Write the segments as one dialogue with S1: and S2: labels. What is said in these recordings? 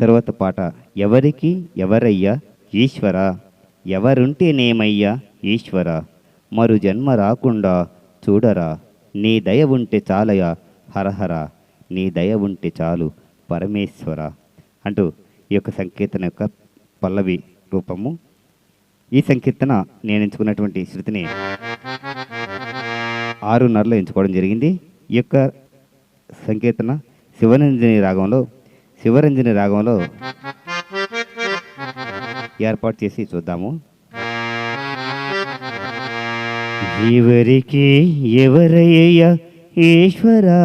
S1: తర్వాత పాట ఎవరికి ఎవరయ్యా ఈశ్వర? ఎవరుంటేనేమయ్యా ఈశ్వర? మరు జన్మ రాకుండా చూడరా? నీ దయ ఉంటే చాలయా హరహర? నీ దయ ఉంటే చాలు పరమేశ్వర? అంటూ ఈ యొక్క సంకీర్తన యొక్క పల్లవి రూపము. ఈ సంకీర్తన నేను ఎంచుకున్నటువంటి శృతిని ఆరున్నరలో ఎంచుకోవడం జరిగింది. ఈ యొక్క సంకీర్తన శివరంజని రాగంలో శివరంజని రాగంలో ఏర్పాటు చేసి చూద్దాము. ఎవరికి ఎవరయ్య ఈశ్వరా?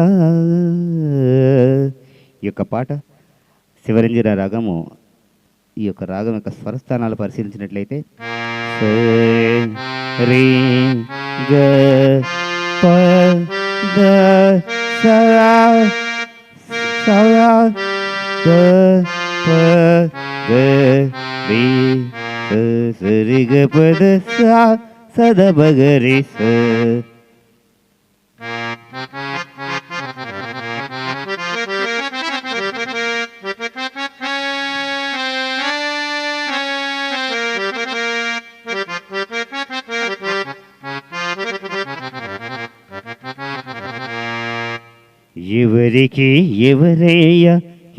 S1: ఈ యొక్క పాట శివరంజన రాగము ఈ యొక్క రాగం యొక్క స్వరస్థానాలు పరిశీలించినట్లయితే రే గ, ప, ద, స, స, ద, ప, గ, రి, స, స, రి, గ, ప, ద, స, సద బగరి స ఎవరికి ఎవరయ్య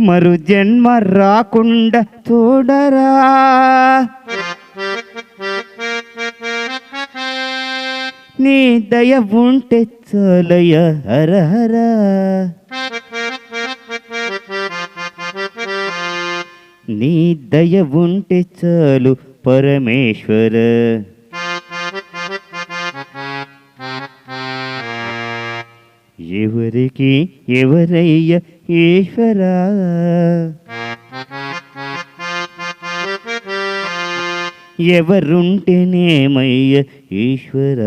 S1: మరు జన్మ రాకుండా చూడరా. నీ దయ ఉంటే చాలయ హరహరా. నీ దయ ఉంటే చాలు పరమేశ్వర. ఎవరికి ఎవరయ్య ఈశ్వరా? ఎవరుంటేనేమయ్య ఈశ్వర?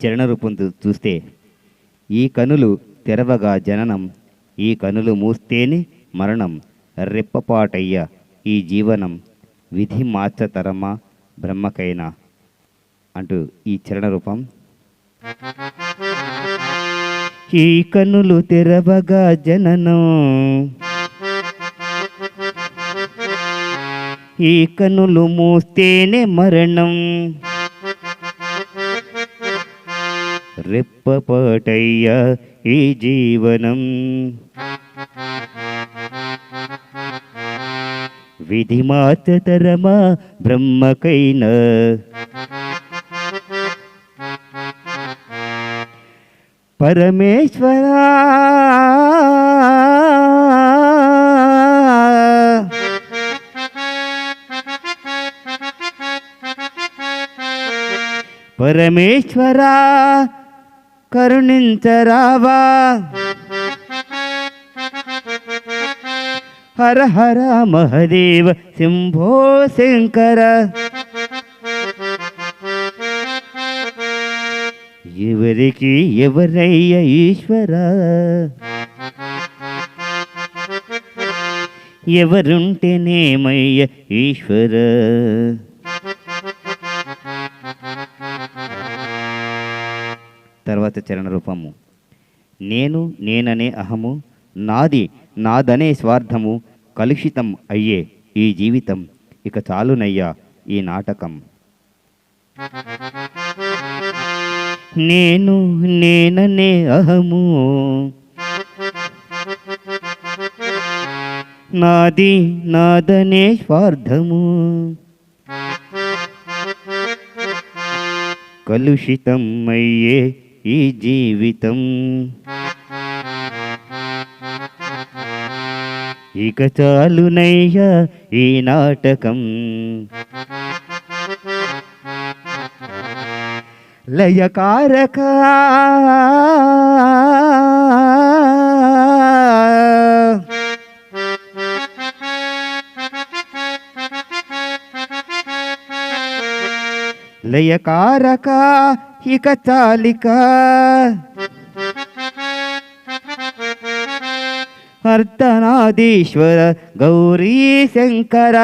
S1: చరణ రూపం చూస్తే ఈ కనులు తెరవగా జననం ఈ కనులు మూస్తేనే మరణం రెప్పపాటయ్య ఈ జీవనం విధి మార్చతరమా బ్రహ్మకైనా అంటూ ఈ చరణ రూపం. ఈ కన్నులు తెరవగా జననం. ఈ కన్నులు మూస్తేనే మరణం. రెప్పపాటయ్య ఈ జీవనం. విధి మార్చతరమా బ్రహ్మకైనా పరమేశ్వరా పరమేశ్వరా కరుణించరావా హర హర మహదేవ శంభో శంకర ఎవరికి ఎవరయ్య ఈశ్వర ఎవరుంటేనేమయ్య ఈశ్వర తర్వాత చరణ రూపము నేను నేననే అహము నాది నాదనే స్వార్థము కలుషితం అయ్యే ఈ జీవితం. ఇక చాలునయ్యా ఈ నాటకం. నేను నేననే అహము. నాది నాదనే స్వార్థము. కలుషితం అయ్యే ఈ జీవితం. ఇక చాలునయ్యా ఈ నాటకం. లయకారక. లయకారక ఇక చాలిక. అర్ధనాదీశ్వర గౌరీ శంకర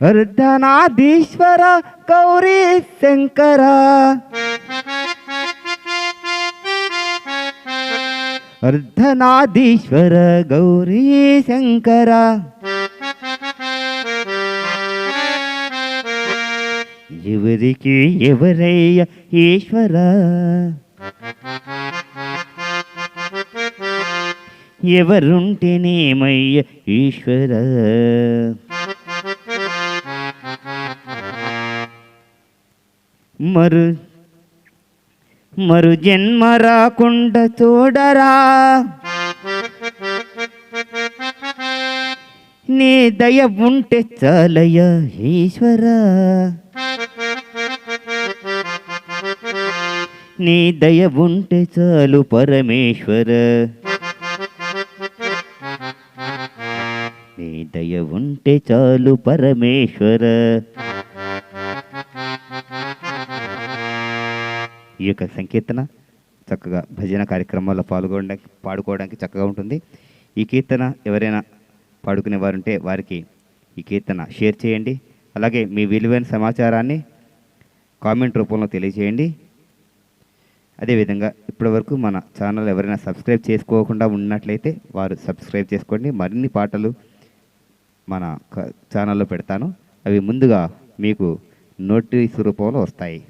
S1: అర్ధనాదీశ్వర గౌరీ శంకర అర్ధనాదీశ్వర గౌరీ శంకర ఎవరికి ఎవరయ్య ఈశ్వర ఎవరుంటేనేమయ్య ఈశ్వర? మరు మరు జన్మ రాకుండా చూడరా? నీ దయ ఉంటే చాలయ ఈశ్వర. నీ దయ ఉంటే చాలు పరమేశ్వర. దయ ఉంటే చాలు పరమేశ్వర. ఈ యొక్క సంకీర్తన చక్కగా భజన కార్యక్రమాల్లో పాల్గొనడానికి పాడుకోవడానికి చక్కగా ఉంటుంది. ఈ కీర్తన ఎవరైనా పాడుకునే వారుంటే వారికి ఈ కీర్తన షేర్ చేయండి. అలాగే మీ విలువైన సమాచారాన్ని కామెంట్ రూపంలో తెలియజేయండి. అదేవిధంగా ఇప్పటివరకు మన ఛానల్ ఎవరైనా సబ్స్క్రైబ్ చేసుకోకుండా ఉన్నట్లయితే వారు సబ్స్క్రైబ్ చేసుకోండి. మరిన్ని పాటలు మన క- ఛానల్లో పెడతాను. అవి ముందుగా మీకు నోటీస్ రూపంలో వస్తాయి.